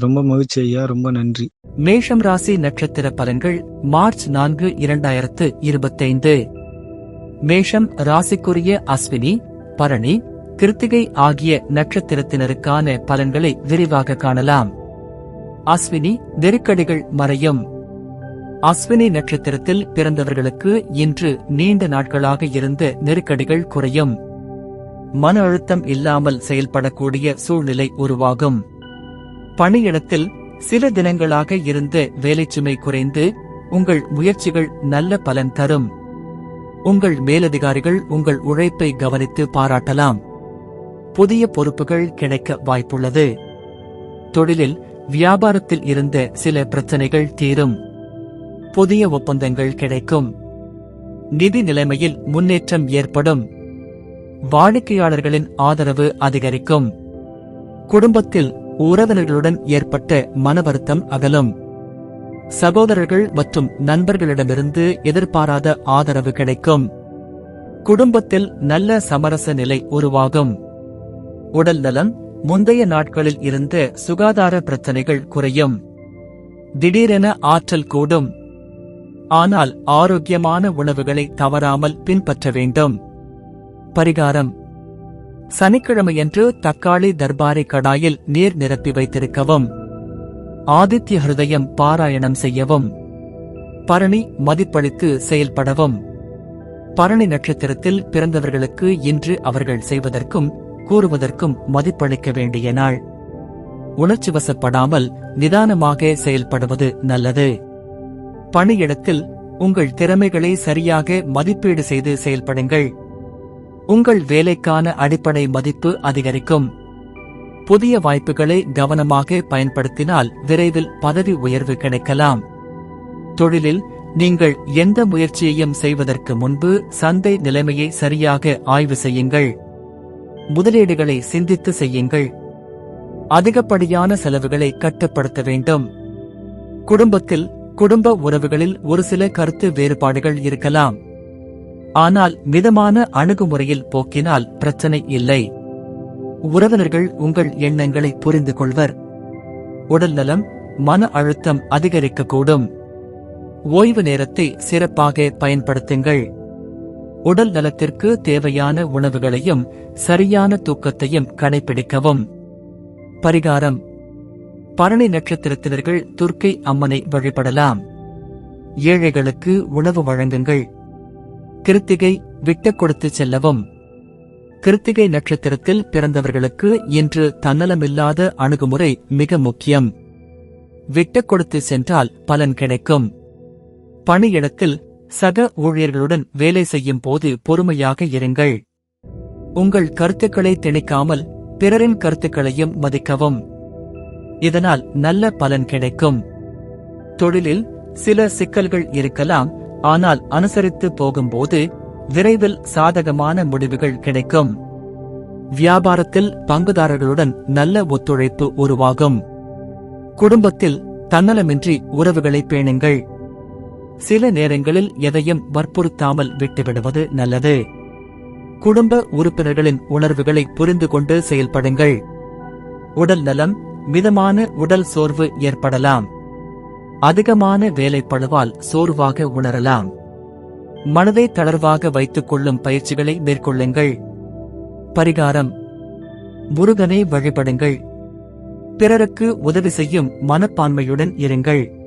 ரொம்ப மகிழ்ச்சி ஐயா ரொம்ப நன்றி. மேஷம் ராசி நட்சத்திர பலன்கள் மார்ச் நான்கு இரண்டாயிரத்து இருபத்தைந்து. மேஷம் ராசிக்குரிய அஸ்வினி பரணி கிருத்திகை ஆகிய நட்சத்திரத்தினருக்கான பலன்களை விரிவாக காணலாம். அஸ்வினி நெருக்கடிகள் மறையும். அஸ்வினி நட்சத்திரத்தில் பிறந்தவர்களுக்கு இன்று நீண்ட நாட்களாக இருந்த நெருக்கடிகள் குறையும். மன அழுத்தம் இல்லாமல் செயல்படக்கூடிய சூழ்நிலை உருவாகும். பணியிடத்தில் சில தினங்களாக இருந்து வேலைச்சுமை குறைந்து உங்கள் முயற்சிகள் நல்ல பலன் தரும். உங்கள் மேலதிகாரிகள் உங்கள் உழைப்பை கவனித்து பாராட்டலாம். புதிய பொறுப்புகள் கிடைக்க வாய்ப்புள்ளது. தொழிலில் வியாபாரத்தில் இருந்த சில பிரச்சனைகள் தீரும். புதிய ஒப்பந்தங்கள் கிடைக்கும். நிதி நிலைமையில் முன்னேற்றம் ஏற்படும். வாடிக்கையாளர்களின் ஆதரவு அதிகரிக்கும். குடும்பத்தில் உறவினர்களுடன் ஏற்பட்ட மன வருத்தம் அகலும். சகோதரர்கள் மற்றும் நண்பர்களிடமிருந்து எதிர்பாராத ஆதரவு கிடைக்கும். குடும்பத்தில் நல்ல சமரச நிலை உருவாகும். உடல் நலம் முந்தைய நாட்களில் இருந்த சுகாதார பிரச்சனைகள் குறையும். திடீரென ஆற்றல் கூடும். ஆனால் ஆரோக்கியமான உணவுகளை தவறாமல் பின்பற்ற வேண்டும். பரிகாரம். சனிக்கிழமையன்று தக்காளி தர்பாரி கடாயில் நீர் நிரப்பி வைத்திருக்கவும். ஆதித்ய ஹிருதயம் பாராயணம் செய்யவும். பரணி மதிப்பளித்து செயல்படவும். பரணி நட்சத்திரத்தில் பிறந்தவர்களுக்கு இன்று அவர்கள் செய்வதற்கும் கூறுவதற்கும் மதிப்பளிக்க வேண்டிய நாள். உணர்ச்சி வசப்படாமல் நிதானமாக செயல்படுவது நல்லது. பணியிடத்தில் உங்கள் திறமைகளை சரியாக மதிப்பீடு செய்து செயல்படுங்கள். உங்கள் வேலைக்கான அடிப்படை மதிப்பு அதிகரிக்கும். புதிய வாய்ப்புகளை கவனமாக பயன்படுத்தினால் விரைவில் பதவி உயர்வு கிடைக்கலாம். தொழிலில் நீங்கள் எந்த முயற்சியையும் செய்வதற்கு முன்பு சந்தை நிலைமையை சரியாக ஆய்வு செய்யுங்கள். முதலீடுகளை சிந்தித்து செய்யுங்கள். அதிகப்படியான செலவுகளை கட்டுப்படுத்த வேண்டும். குடும்பத்தில் குடும்ப உறவுகளில் ஒரு சில கருத்து வேறுபாடுகள் இருக்கலாம். ஆனால் மிதமான அணுகுமுறையில் போக்கினால் பிரச்சனை இல்லை. உறவினர்கள் உங்கள் எண்ணங்களை புரிந்து கொள்வர் உடல் நலம் மன அழுத்தம் அதிகரிக்கக்கூடும். ஓய்வு நேரத்தை சிறப்பாக பயன்படுத்துங்கள். உடல் நலத்திற்கு தேவையான உணவுகளையும் சரியான தூக்கத்தையும் கடைபிடிக்கவும். பரிகாரம். பரணி நட்சத்திரத்தினர்கள் துர்க்கை அம்மனை வழிபடலாம். ஏழைகளுக்கு உணவு வழங்குங்கள். கிருத்திகை விட்டு கொடுத்து செல்லவும். கிருத்திகை நட்சத்திரத்தில் பிறந்தவர்களுக்கு இன்று தன்னலமில்லாத அணுகுமுறை மிக முக்கியம். விட்டு கொடுத்து சென்றால் பலன் கிடைக்கும். பணியிடத்தில் சக ஊழியர்களுடன் வேலை செய்யும் போது பொறுமையாக இருங்கள். உங்கள் கருத்துக்களை திணிக்காமல் பிறரின் கருத்துக்களையும் மதிக்கவும். இதனால் நல்ல பலன் கிடைக்கும். தொழிலில் சில சிக்கல்கள் இருக்கலாம் ஆனால் அனுசரித்து போகும்போது விரைவில் சாதகமான முடிவுகள் கிடைக்கும். வியாபாரத்தில் பங்குதாரர்களுடன் நல்ல ஒத்துழைப்பு உருவாகும். குடும்பத்தில் தன்னலமின்றி உறவுகளை பேணுங்கள். சில நேரங்களில் எதையும் வற்புறுத்தாமல் விட்டுவிடுவது நல்லது. குடும்ப உறுப்பினர்களின் உணர்வுகளை புரிந்து கொண்டு செயல்படுங்கள். உடல் நலம் மிதமான உடல் சோர்வு ஏற்படலாம். அதிகமான வேலைப்பழுவால் சோர்வாக உணரலாம். மனதை தளர்வாக வைத்துக் கொள்ளும் பயிற்சிகளை மேற்கொள்ளுங்கள். பரிகாரம். முருகனை வழிபடுங்கள். பிறருக்கு உதவி செய்யும் மனப்பான்மையுடன் இருங்கள்.